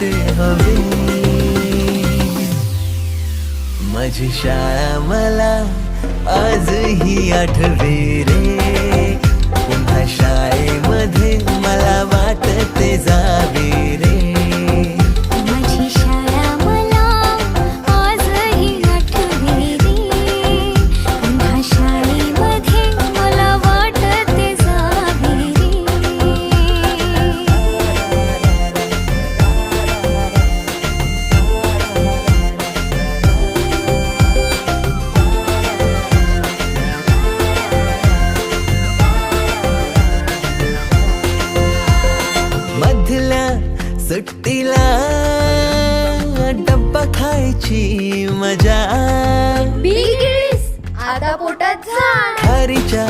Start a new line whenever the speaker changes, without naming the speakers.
ते हवे। माझी शाळा मला आजही आठवे रे। सुट्टीला डब्बा खायची मजा.
आता पोटात झाड
खारीच्या